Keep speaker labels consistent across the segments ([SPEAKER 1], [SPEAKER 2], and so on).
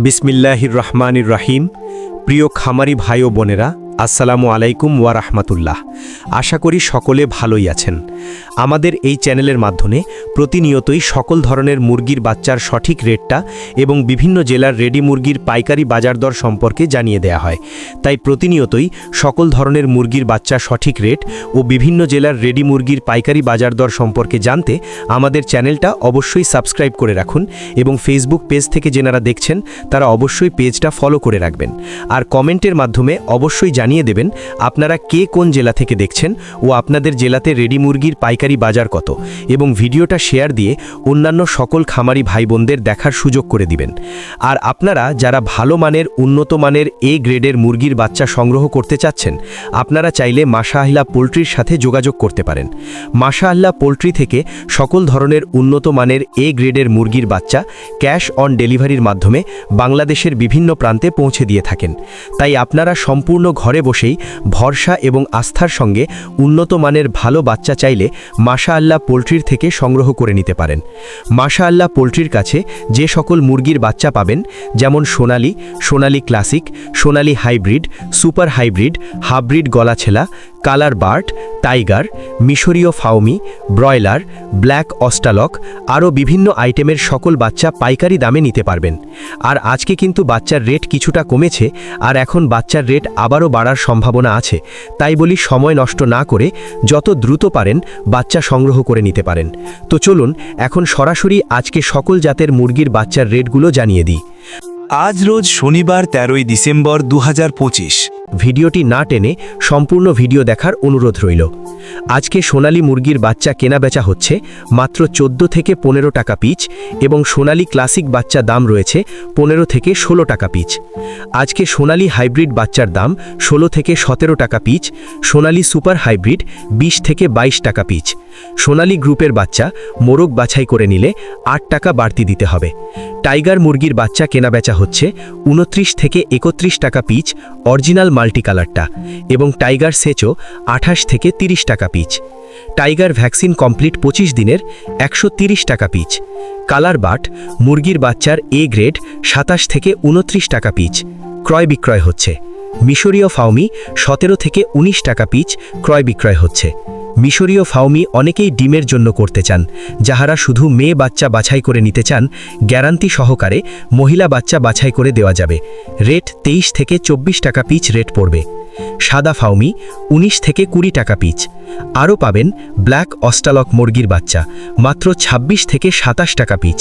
[SPEAKER 1] বিসমিল্লাহির রহমানির রাহিম প্রিয় খামারি ভাই ও বোনেরা, আসসালামু আলাইকুম ওয়া রাহমাতুল্লাহ। আশা করি সকলে ভালোই আছেন। আমাদের এই চ্যানেলের মাধ্যমে প্রতিনিয়তই সকল ধরনের মুরগির বাচ্চার সঠিক রেটটা এবং বিভিন্ন জেলার রেডি মুরগির পাইকারি বাজার দর সম্পর্কে জানিয়ে দেয়া হয়। তাই প্রতিনিয়তই সকল ধরনের মুরগির বাচ্চার সঠিক রেট ও বিভিন্ন জেলার রেডি মুরগির পাইকারি বাজার দর সম্পর্কে জানতে আমাদের চ্যানেলটা অবশ্যই সাবস্ক্রাইব করে রাখুন এবং ফেসবুক পেজ থেকে যেনারা দেখছেন, তারা অবশ্যই পেজটা ফলো করে রাখবেন। আর কমেন্টের মাধ্যমে অবশ্যই জানিয়ে দেবেন আপনারা কে কোন জেলা থেকে দেখছেন ও আপনাদের জেলাতে রেডি মুরগির পাইকারি বাজার কত এবং ভিডিওটা শেয়ার দিয়ে অন্যান্য সকল খামারি ভাই বোনদের দেখার সুযোগ করে দিবেন। আর আপনারা যারা ভালো মানের, উন্নত মানের এ গ্রেডের মুরগির বাচ্চা সংগ্রহ করতে চাচ্ছেন, আপনারা চাইলে মাশাআল্লাহ পোলট্রির সাথে যোগাযোগ করতে পারেন। মাশাআল্লাহ পোলট্রি থেকে সকল ধরনের উন্নত মানের এ গ্রেডের মুরগির বাচ্চা ক্যাশ অন ডেলিভারির মাধ্যমে বাংলাদেশের বিভিন্ন প্রান্তে পৌঁছে দিয়ে থাকেন। তাই আপনারা সম্পূর্ণ ঘরে বসেই ভরসা এবং আস্থার সঙ্গে উন্নত মানের ভালো বাচ্চা চাইলে মাশা আল্লাহ পোলট্রির থেকে সংগ্রহ করে নিতে পারেন। মাশা আল্লাহ পোলট্রির কাছে যে সকল মুরগির বাচ্চা পাবেন, যেমন Sonali Sonali classic, Sonali hybrid, super hybrid hybrid গলাছেলা, colour bird tiger, মিশরীয় ফাউমি ব্রয়লার, ব্ল্যাক অস্টালক আরও বিভিন্ন আইটেমের সকল বাচ্চা পাইকারি দামে নিতে পারবেন। আর আজকে কিন্তু বাচ্চার রেট কিছুটা কমেছে আর এখন বাচ্চার রেট আবারও বাড়ার সম্ভাবনা আছে। তাই বলি সময় নষ্ট না করে যত দ্রুত পারেন বাচ্চা সংগ্রহ করে নিতে পারেন। তো চলুন এখন সরাসরি আজকে সকল জাতের মুরগির বাচ্চার রেটগুলো জানিয়ে দিই।
[SPEAKER 2] আজ রোজ শনিবার তেরোই ডিসেম্বর দু হাজার পঁচিশ।
[SPEAKER 1] ভিডিওটি না টেনে সম্পূর্ণ ভিডিও দেখার অনুরোধ রইল। আজকে সোনালী মুরগির বাচ্চা কেনা বেচা হচ্ছে মাত্র চোদ্দ থেকে পনেরো টাকা পিচ এবং সোনালী ক্লাসিক বাচ্চা দাম রয়েছে পনেরো থেকে ষোলো টাকা পিচ। আজকে সোনালী হাইব্রিড বাচ্চার দাম ষোলো থেকে সতেরো টাকা পিচ, সোনালী সুপার হাইব্রিড বিশ থেকে বাইশ টাকা পিচ। সোনালী গ্রুপের বাচ্চা মোরগ বাছাই করে নিলে আট টাকা বাড়তি দিতে হবে। টাইগার মুরগির বাচ্চা কেনা বেচা হচ্ছে উনত্রিশ থেকে একত্রিশ টাকা পিচ, অরিজিনাল মাল্টি কালারটা এবং টাইগার সেচও আঠাশ থেকে তিরিশ টাকা পিচ। টাইগার ভ্যাকসিন কমপ্লিট পঁচিশ দিনের একশো টাকা পিচ। কালার বাট, মুরগির বাচ্চার এ গ্রেড সাতাশ থেকে উনত্রিশ টাকা পিচ। ক্রয় বিক্রয় হচ্ছে। মিশরীয় ফাউমি সতেরো থেকে ১৯ টাকা পিচ ক্রয় বিক্রয় হচ্ছে। মিশরীয় ফাউমি অনেকেই ডিমের জন্য করতে চান। যাহারা শুধু মেয়ে বাচ্চা বাছাই করে নিতে চান, গ্যারান্টি সহকারে মহিলা বাচ্চা বাছাই করে দেওয়া যাবে। রেট তেইশ থেকে চব্বিশ টাকা পিচ রেট পড়বে। সাদা ফাউমি ১৯ থেকে কুড়ি টাকা পিচ। আরও পাবেন ব্ল্যাক অস্টালক মুরগির বাচ্চা, মাত্র ২৬ থেকে সাতাশ টাকা পিচ।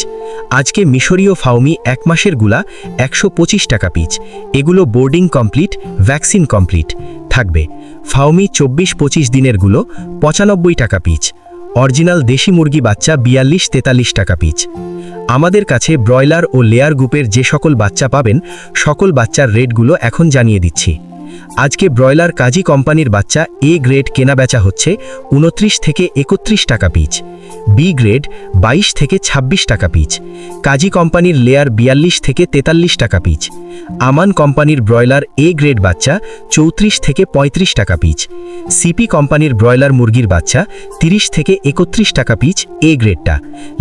[SPEAKER 1] আজকে মিশরীয় ফাউমি এক মাসেরগুলা একশো পঁচিশ টাকা পিচ। এগুলো বোর্ডিং কমপ্লিট, ভ্যাকসিন কমপ্লিট। থাকবে। ফাওমি চব্বিশ পঁচিশ দিনেরগুলো পঁচানব্বই টাকা পিচ। অরিজিনাল দেশি মুরগি বাচ্চা বিয়াল্লিশ তেতাল্লিশ টাকা পিচ। আমাদের কাছে ব্রয়লার ও লেয়ার গ্রুপের যে সকল বাচ্চা পাবেন, সকল বাচ্চার রেটগুলো এখন জানিয়ে দিচ্ছি। আজকে ব্রয়লার কাজী কোম্পানির বাচ্চা এ গ্রেড কেনা বেচা হচ্ছে উনত্রিশ থেকে একত্রিশ টাকা পিচ, বি গ্রেড ২২ থেকে ২৬ টাকা পিচ, কাজী কোম্পানির লেয়ার বিয়াল্লিশ থেকে তেতাল্লিশ টাকা পিচ, আমান কোম্পানির ব্রয়লার এ গ্রেড বাচ্চা চৌত্রিশ থেকে ৩৫ টাকা পিচ, সিপি কোম্পানির ব্রয়লার মুরগির বাচ্চা ৩০ থেকে একত্রিশ টাকা পিচ এ গ্রেডটা,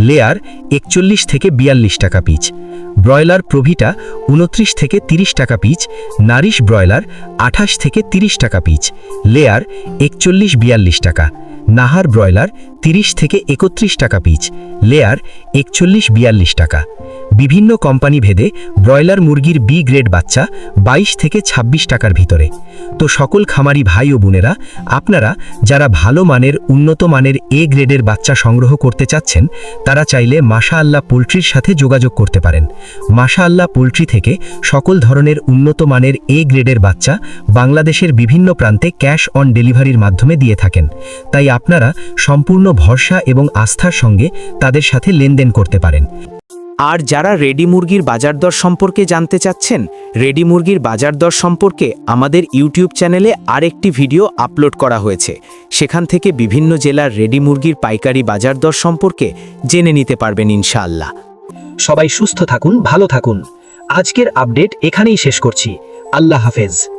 [SPEAKER 1] লেয়ার একচল্লিশ থেকে বিয়াল্লিশ টাকা পিচ ব্রয়লার প্রভিটা উনত্রিশ থেকে ৩০ টাকা পিচ, নারিশ ব্রয়লার আঠাশ থেকে ৩০ টাকা পিচ, লেয়ার একচল্লিশ বিয়াল্লিশ টাকা, নাহার ব্রয়লার ৩০ থেকে একত্রিশ টাকা পিচ, লেয়ার একচল্লিশ বিয়াল্লিশ টাকা। বিভিন্ন কোম্পানি ভেদে ব্রয়লার মুরগির বি গ্রেড বাচ্চা ২২ থেকে ২৬ টাকার ভিতরে। তো সকল খামারি ভাই ও বোনেরা, আপনারা যারা ভালো মানের, উন্নত মানের এ গ্রেডের বাচ্চা সংগ্রহ করতে চাচ্ছেন, তারা চাইলে মাশা আল্লাহ পোলট্রির সাথে যোগাযোগ করতে পারেন। মাশা আল্লাহ পোলট্রি থেকে সকল ধরনের উন্নত মানের এ গ্রেডের বাচ্চা বাংলাদেশের বিভিন্ন প্রান্তে ক্যাশ অন ডেলিভারির মাধ্যমে দিয়ে থাকেন। তাই আপনারা সম্পূর্ণ ভরসা এবং আস্থার সঙ্গে তাদের সাথে লেনদেন করতে পারেন।
[SPEAKER 3] আর যারা রেডি মুরগির বাজার দর সম্পর্কে জানতে চাচ্ছেন, রেডি মুরগির বাজার দর সম্পর্কে আমাদের ইউটিউব চ্যানেলে আরেকটি ভিডিও আপলোড করা হয়েছে। সেখান থেকে বিভিন্ন জেলার রেডি মুরগির পাইকারি বাজার দর সম্পর্কে জেনে নিতে পারবেন ইনশাআল্লাহ।
[SPEAKER 4] সবাই সুস্থ থাকুন, ভালো থাকুন। আজকের আপডেট এখানেই শেষ করছি। আল্লাহ হাফেজ।